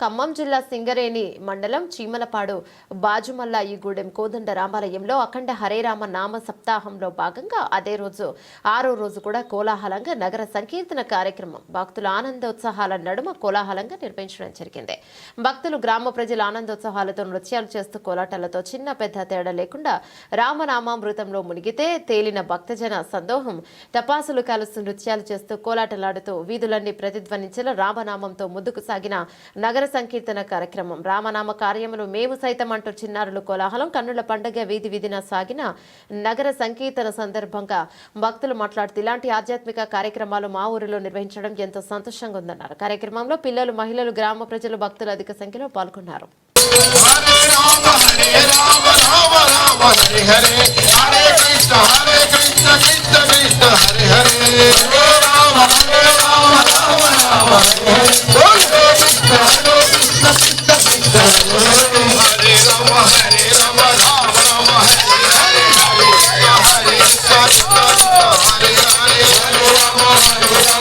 ఖమ్మం జిల్లా సింగరేణి మండలం చీమలపాడు బాజుమల్ల ఈ కోదండ రామాలయంలో అఖండ హరేరామ నామ సప్తాహంలో భాగంగా అదే రోజు ఆరో రోజు కూడా కోలాహలంగా నగర సంకీర్తన కార్యక్రమం. భక్తుల ఆనందోత్సాహాల నడుమ కోలాహలంగా నిర్వహించడం జరిగింది. భక్తులు గ్రామ ప్రజల ఆనందోత్సాహాలతో నృత్యాలు చేస్తూ కోలాటాలతో చిన్న పెద్ద తేడా లేకుండా రామనామామృతంలో మునిగితే తేలిన భక్తజన సందోహం. టపాసులు కాలుస్తూ నృత్యాలు చేస్తూ కోలాటలాడుతూ వీధులన్నీ ప్రతిధ్వనించేలా రామనామంతో ముందుకు సాగిన నగర సంకీర్తన కార్యక్రమం. రామనామ కార్యములు మేము సైతం అంటూ చిన్నారులు కోలాహలం కన్నుల పండగ వీధి వీధిన సాగిన నగర సంకీర్తన సందర్భంగా భక్తులు మాట్లాడుతూ ఇలాంటి ఆధ్యాత్మిక కార్యక్రమాలు మా ఊరిలో నిర్వహించడం ఎంతో సంతోషంగా ఉందన్నారు కార్యక్రమంలో పిల్లలు మహిళలు గ్రామ ప్రజలు భక్తులు అధిక సంఖ్యలో పాల్గొన్నారు. హరే కృష్ణ హరే కృష్ణ కృష్ణ కృష్ణ హరే హరే.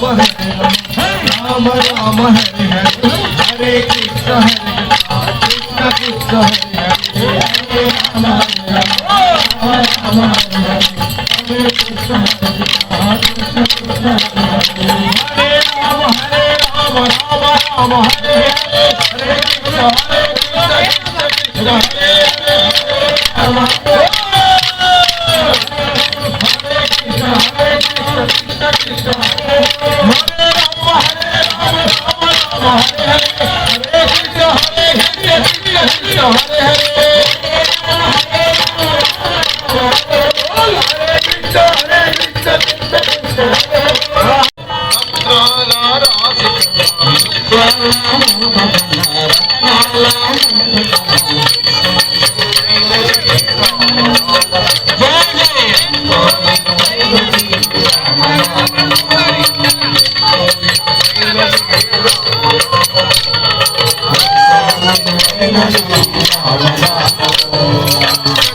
राम है राम राम है हरे हरे कृष्ण हरे कृष्ण कृष्ण हरे हरे राम राम राम हरे हरे कृष्ण कृष्ण कृष्ण हरे राम हरे राम राम राम हरे हरे कृष्ण हरे Krishna Krishna Hare Hare Ram Krishna, Hare Krishna, Krishna Krishna. रा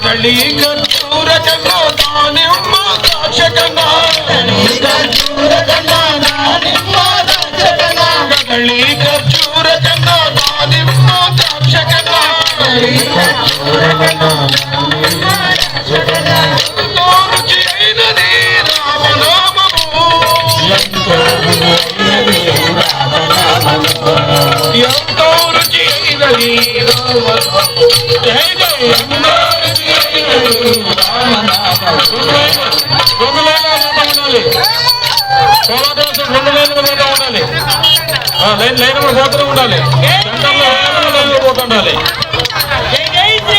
ద్రాక్ష కర్పూర కన్నా దానిమ్మ ద్రాక్ష కన్నా గళీ లైన్ లైన్ కూడా పోతూనే ఉండాలి సెంటర్లో లైన్లో పోతుండాలి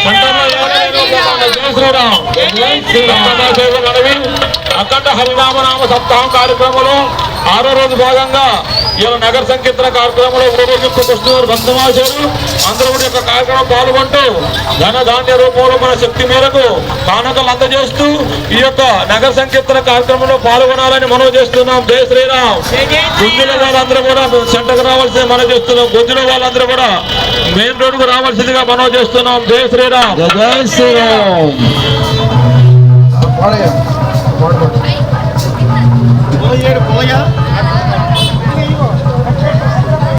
సెంటర్లో ఎవరైనా పోతుండాలి. జై శ్రీరామ్! జై శ్రీరామ్! మనవి అఖండ హరినామనామ సప్తాహం కార్యక్రమంలో ఆరో రోజు భాగంగా ఇలా నగర సంకీర్తన కార్యక్రమంలో ఊరేగింపు కృష్ణగారు భక్తమాచారు అందరూ కూడా యొక్క కార్యక్రమం పాల్గొంటూ ధన ధాన్య రూపంలో మన శక్తి మేరకు కానుకలు అందజేస్తూ ఈ యొక్క నగర సంకీర్తన కార్యక్రమంలో పాల్గొనాలని మనం చేస్తున్నాం. జయ శ్రీరామ్. గుంజుల వాళ్ళందరూ కూడా సెంటర్కి రావాల్సింది మనం చేస్తున్నాం. గుంజుల వాళ్ళందరూ కూడా మెయిన్ రోడ్డుకు రావాల్సిందిగా మనం చేస్తున్నాం. జయ శ్రీరామ్. జయ శ్రీరామ్. పోయేడు పోయా